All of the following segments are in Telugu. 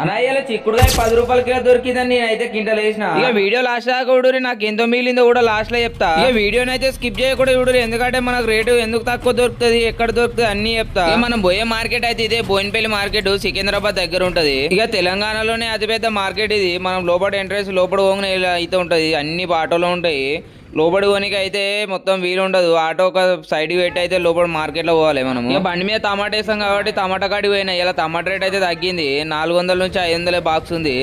అన్నయ్యల చిక్కుడుగా పది రూపాయలకి దొరికిందని నేనైతే కింటలు వేసిన. ఇక వీడియో లాస్ట్ దాకా చూడురి నాకు ఎంతో మిగిలిందో కూడా లాస్ట్లో చెప్తా. ఇక వీడియోని అయితే స్కిప్ చేయకుండా చూడురి ఎందుకంటే మనకు రేటు ఎందుకు తక్కువ దొరుకుతుంది ఎక్కడ దొరుకుతుంది అన్ని చెప్తా. మనం పోయే మార్కెట్ అయితే ఇదే బోయినపల్లి మార్కెట్ సికింద్రాబాద్ దగ్గర ఉంటది. ఇక తెలంగాణలోనే అతిపెద్ద మార్కెట్ ఇది. మనం లోపల ఎంట్రెన్స్ లోపల పోగానే ఇలా అయితే ఉంటది. అన్ని ఆటోలో ఉంటాయి. లోపల కొనికి అయితే మొత్తం వీలు ఉండదు. ఆటో ఒక సైడ్ పెట్టి అయితే లోపల మార్కెట్లో పోవాలి మనం ఇక బండి మీద టమాటా వేసాం కాబట్టి టమాటా కాడి పోయినా ఇలా టమాటా రేట్ అయితే తగ్గింది. నాలుగు వందల నుంచి ఐదు వందల బాక్స్ ఉంది.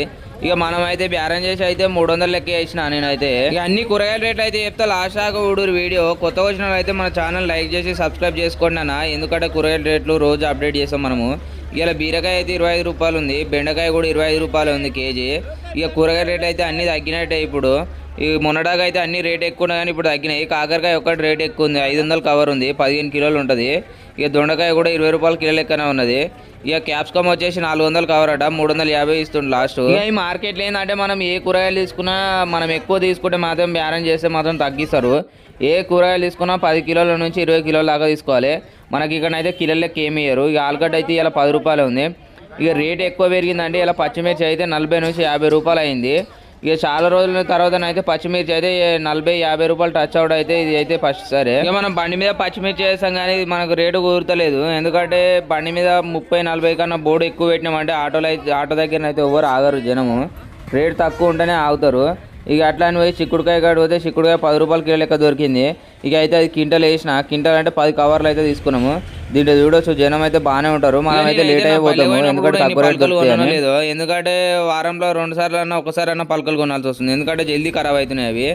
ఇక మనం అయితే బేరం చేసి అయితే మూడు వందలు లెక్క వేసిన నేనైతే. ఇక అన్ని కూరగాయల రేట్లు అయితే చెప్తా. లాస్ట్ దాకా ఊడూరు వీడియో. కొత్త వచ్చిన అయితే మన ఛానల్ లైక్ చేసి సబ్స్క్రైబ్ చేసుకోండి అన్న. ఎందుకంటే కూరగాయల రేట్లు రోజు అప్డేట్ చేస్తాం మనము. ఇలా బీరకాయ అయితే ఇరవై ఐదు రూపాయలు ఉంది. బెండకాయ కూడా ఇరవై ఐదు రూపాయలు ఉంది కేజీ. ఇక కూరగాయల రేట్లు అయితే అన్నీ తగ్గినట్టే ఇప్పుడు. ఈ మొన్నడాగా అయితే అన్ని రేట్ ఎక్కువ ఉన్నాయి కానీ ఇప్పుడు తగ్గినాయి. కాకరకాయ ఒక్కటి రేట్ ఎక్కువ ఉంది. ఐదు వందలు కవర్ ఉంది. పదిహేను కిలోలు ఉంటుంది. ఇక దొండకాయ కూడా ఇరవై రూపాయల కిలో లెక్కనే ఉన్నది. ఇక క్యాప్సికమ్ వచ్చేసి నాలుగు వందలు కవర్ అట. మూడు వందల యాభై ఇస్తుంది లాస్ట్. ఇక ఈ మార్కెట్లో ఏంటంటే మనం ఏ కూరగాయలు తీసుకున్నా మనం ఎక్కువ తీసుకుంటే మాత్రం బేరం చేస్తే మాత్రం తగ్గిస్తారు. ఏ కూరగాయలు తీసుకున్నా పది కిలోల నుంచి ఇరవై కిలోల దాకా తీసుకోవాలి. మనకి ఇక్కడ అయితే కిలో లెక్క ఏమి ఇయ్యరు. ఇక ఆలుగడ్డ అయితే ఇలా పది రూపాయలు ఉంది. ఇక రేట్ ఎక్కువ పెరిగిందండి ఇలా పచ్చిమిర్చి అయితే నలభై నుంచి యాభై రూపాయలు అయింది. ఇక చాలా రోజుల తర్వాత అయితే పచ్చిమిర్చి అయితే నలభై యాభై రూపాయలు టచ్ అవుట్ అయితే ఇది అయితే ఫస్ట్ సరే. ఇక మనం బండి మీద పచ్చిమిర్చి వేస్తాం కానీ ఇది మనకు రేటు కుదరతలేదు. ఎందుకంటే బండి మీద ముప్పై నలభై కన్నా బోర్డు ఎక్కువ పెట్టినామంటే ఆటోలో అయితే ఆటో దగ్గర అయితే ఎవరు ఆగరు జనము. రేటు తక్కువ ఉంటేనే ఆగుతారు. ఇక అట్లా అని పోయి చిక్కుడుకాయ కాడ పోతే చిక్కుడుకాయ పది రూపాయలు కిలో లెక్క దొరికింది. ఇక అయితే అది కింటలు వేసిన కింటల్ అంటే పది కవర్లు అయితే తీసుకున్నాము. దీంట్లో చూడొచ్చు జనం అయితే బాగానే ఉంటారు మనం అయితే లేట్ అయిపోతాము. ఎందుకంటే తక్కువ రేట్ లేదు ఎందుకంటే వారంలో రెండు సార్లు అన్న ఒకసారి అన్న పలకలు కొనాల్సి వస్తుంది. ఎందుకంటే జల్దీ ఖరాబ్ అవుతున్నాయి అవి.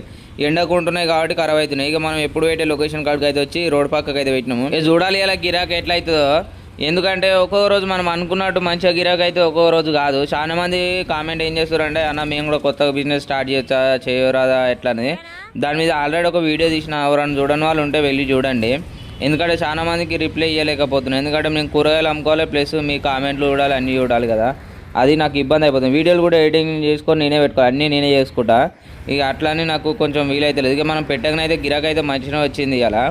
ఎండకు ఉంటున్నాయి కాబట్టి ఖరాబ్ అవుతున్నాయి. ఇక మనం ఎప్పుడు పెట్టే లొకేషన్ కాడికి అయితే వచ్చి రోడ్ పక్కకి అయితే పెట్టినాము చూడాలి ఇలా గిరాకీ ఎట్లా అవుతుందో. ఎందుకంటే ఒక్కో రోజు మనం అనుకున్నట్టు మంచిగా గిరాకీ అయితే ఒక్కో రోజు కాదు. చాలా మంది కామెంట్ ఏం చేస్తారంటే అన్న మేము కూడా కొత్తగా బిజినెస్ స్టార్ట్ చేయొచ్చా చేయరాదా ఎట్లా అని. దాని మీద ఆల్రెడీ ఒక వీడియో తీసిన ఎవరైనా చూడని వాళ్ళు ఉంటే వెళ్ళి చూడండి. ఎందుకంటే చాలా మందికి రిప్లై ఇవ్వలేకపోతున్నాను ఎందుకంటే నేను కూరగాయలు అమ్ముకోవాలి ప్లస్ మీ కామెంట్లు చూడాలి అన్నీ చూడాలి కదా. అది నాకు ఇబ్బంది అయిపోతుంది. వీడియోలు కూడా ఎడిటింగ్ చేసుకొని నేనే పెట్టుకోవాలి. అన్నీ నేనే చేసుకుంటా. ఇక అట్లానే నాకు కొంచెం వీలైతలేదు ఇక మనం పెట్టకనైతే గిరాకైతే అయితే మంచిగా వచ్చింది ఇలా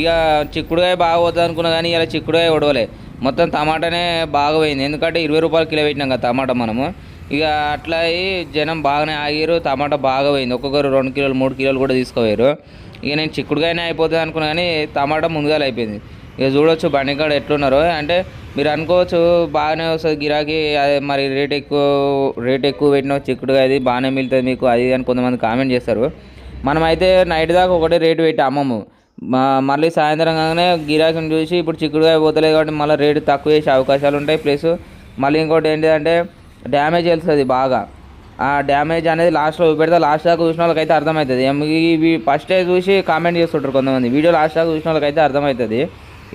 ఇక చిక్కుడుకాయ బాగా పోతుంది అనుకున్నా కానీ ఇలా చిక్కుడుకాయ ఉడవలే మొత్తం టమాటానే బాగా పోయింది. ఎందుకంటే ఇరవై రూపాయలు కిలో పెట్టినాం కదా టమాటా మనము. ఇక అట్లా జనం బాగానే ఆగిరు టమాటా బాగా పోయింది. ఒక్కొక్కరు రెండు కిలోలు మూడు కిలోలు కూడా తీసుకోపోయారు ఇక నేను చిక్కుడుకాయనే అయిపోతుంది అనుకున్నా కానీ టమాటా ముందుగాలే అయిపోయింది. ఇక చూడొచ్చు బండికాడ ఎట్లున్నారు. అంటే మీరు అనుకోవచ్చు బాగానే వస్తుంది గిరాకీ అదే మరి రేట్ ఎక్కువ రేట్ ఎక్కువ పెట్టిన చిక్కుడుగా అది బాగానే మిగులుతుంది మీకు అది అని కొంతమంది కామెంట్ చేస్తారు. మనమైతే నైట్ దాకా ఒకటే రేటు పెట్టి అమ్మము. మళ్ళీ సాయంత్రం కాగానే గిరాకీని చూసి ఇప్పుడు చిక్కుడుగా పోతలేదు కాబట్టి మళ్ళీ రేటు తక్కువ చేసే అవకాశాలు ఉంటాయి. ప్లస్ మళ్ళీ ఇంకోటి ఏంటిదంటే డ్యామేజ్ వెళ్తుంది బాగా. ఆ డ్యామేజ్ అనేది లాస్ట్లో పెడితే లాస్ట్ దాకా చూసిన వాళ్ళకైతే అర్థమవుతుంది. ఏం ఇవి ఫస్టే చూసి కామెంట్ చేస్తుంటారు కొంతమంది. వీడియో లాస్ట్ దాకా చూసిన వాళ్ళకైతే అర్థమవుతుంది.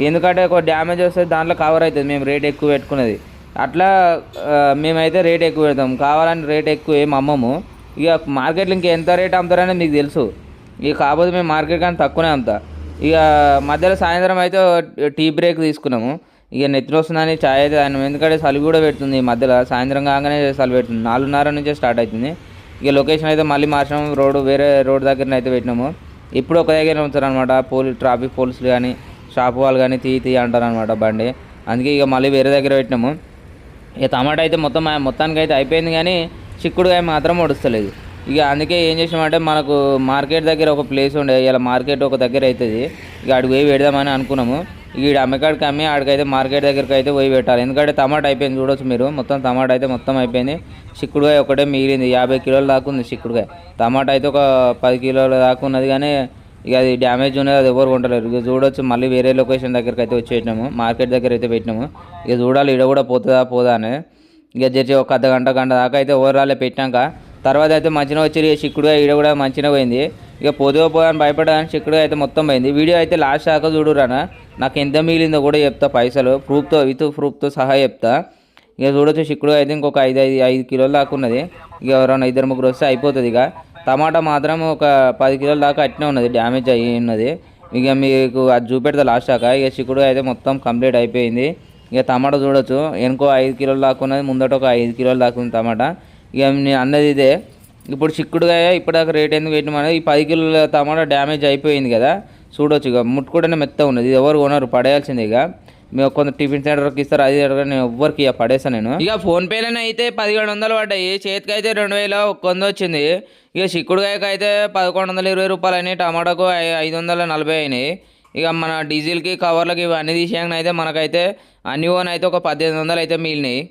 ఎందుకంటే ఒక డ్యామేజ్ వస్తే దాంట్లో కవర్ అవుతుంది. మేము రేట్ ఎక్కువ పెట్టుకునేది అట్లా మేమైతే రేట్ ఎక్కువ పెడతాం. కావాలని రేట్ ఎక్కువ ఏం అమ్మము. ఇక మార్కెట్లో ఇంకా ఎంత రేట్ అమ్ముతారని మీకు తెలుసు. ఇక కాకపోతే మేము మార్కెట్ కానీ తక్కువనే అమ్ముతా. ఇక మధ్యలో సాయంత్రం అయితే టీ బ్రేక్ తీసుకున్నాము. ఇక నెత్తిన వస్తుందని చాయ్ అయితే ఆయన ఎందుకంటే చలి కూడా పెడుతుంది ఈ మధ్యలో. సాయంత్రం కాగానే చలి పెడుతుంది. నాలుగున్నర నుంచే స్టార్ట్ అవుతుంది. ఇక లొకేషన్ అయితే మళ్ళీ మార్చినాము రోడ్డు వేరే రోడ్ దగ్గర అయితే పెట్టినాము. ఇప్పుడు ఒక దగ్గర ఉంచారు అనమాట పోలీ ట్రాఫిక్ పోలీసులు కానీ షాప్ వాళ్ళు కానీ తీ తీ అంటారు అనమాట బండి. అందుకే ఇక మళ్ళీ వేరే దగ్గర పెట్టినాము. ఇక టమాటా అయితే మొత్తం మొత్తానికి అయితే అయిపోయింది కానీ చిక్కుడుకాయ మాత్రం ఒడుస్తలేదు. ఇక అందుకే ఏం చేసామంటే మనకు మార్కెట్ దగ్గర ఒక ప్లేస్ ఉండే. ఇలా మార్కెట్ ఒక దగ్గర అవుతుంది. ఇక అడుగు పోయి పెడదామని అనుకున్నాము. ఈడ అమ్మకాడికి అమ్మి ఆడికైతే మార్కెట్ దగ్గరికి అయితే పోయి పెట్టాలి. ఎందుకంటే టమాటా అయిపోయింది చూడొచ్చు మీరు. మొత్తం టమాటా అయితే మొత్తం అయిపోయింది. చిక్కుడుకాయ ఒకటే మిగిలింది. యాభై కిలోల దాకా ఉంది చిక్కుడుకాయ. టమాటా అయితే ఒక పది కిలోల దాకా ఉన్నది కానీ ఇక అది డ్యామేజ్ ఉన్నది అది ఎవరు కొంటలేరు. ఇక చూడొచ్చు మళ్ళీ వేరే లొకేషన్ దగ్గరికి అయితే వచ్చి మార్కెట్ దగ్గర అయితే పెట్టినాము. ఇక చూడాలి ఇడ కూడా పోతుందా పోదా అని. ఇక జరిచి ఒక అర్ధ గంట గంట దాకా అయితే ఓవరాలే పెట్టాక తర్వాత అయితే మంచిగా వచ్చి ఇక చిక్కుడుగా ఈడ కూడా మంచిగా పోయింది. ఇక పొదువ పోదని భయపడడానికి చిక్కుడుగా అయితే మొత్తం పోయింది. వీడియో అయితే లాస్ట్ దాకా చూడురానా నాకు ఎంత మిగిలిందో కూడా చెప్తా పైసలు. ప్రూఫ్తో విత్ ప్రూఫ్తో సహా చెప్తా. ఇక చూడొచ్చు చిక్కుడుగా అయితే ఇంకొక ఐదు ఐదు ఐదు కిలోలు దాకా ఉన్నది. ఇక ఎవరైనా ఇద్దరు ముగ్గురు వస్తే అయిపోతుంది ఇక. టమాటా మాత్రం ఒక పది కిలోల దాకా అట్నే ఉన్నది డ్యామేజ్ అయ్యి ఉన్నది. ఇక మీకు అది చూపెడతా లాస్ట్ దాకా. ఇక చిక్కుడు అయితే మొత్తం కంప్లీట్ అయిపోయింది. ఇక టమాటా చూడొచ్చు. వెనుకో ఐదు కిలోలు దాకా ఉన్నది ముందట ఒక ఐదు కిలోలు దాకా ఉంది టమాటా. ఇక నేను అన్నది ఇదే. ఇప్పుడు చిక్కుడుగా ఇప్పటిదాకా రేట్ ఎందుకు పెట్టిన ఈ పది కిలోల టమాటా డ్యామేజ్ అయిపోయింది కదా. చూడొచ్చు ఇక ముట్టుకుంటేనే మెత్త ఉన్నది. ఇది ఎవరు కొనరు? పడేయాల్సిందే ఇక. మేము కొంత టిఫిన్ సెంటర్కి ఇస్తారు. అది నేను ఎవ్వరికి ఇక పడేస్తాను నేను. ఇక ఫోన్పేలోనే అయితే పదిహేడు వందలు పడ్డాయి. చేతికి అయితే రెండు వేల ఒక్క వంద వచ్చింది ఇక చిక్కుడుకాయకి అయితే పదకొండు వందల ఇరవై రూపాయలు అయినాయి టమాటాకు ఐదు వందల నలభై అయినాయి. ఇక మన డీజిల్కి కవర్లకి ఇవన్నీ తీసేయంగా అయితే మనకైతే అన్ని ఓన్ అయితే ఒక పద్దెనిమిది వందలు అయితే మిగిలినాయి.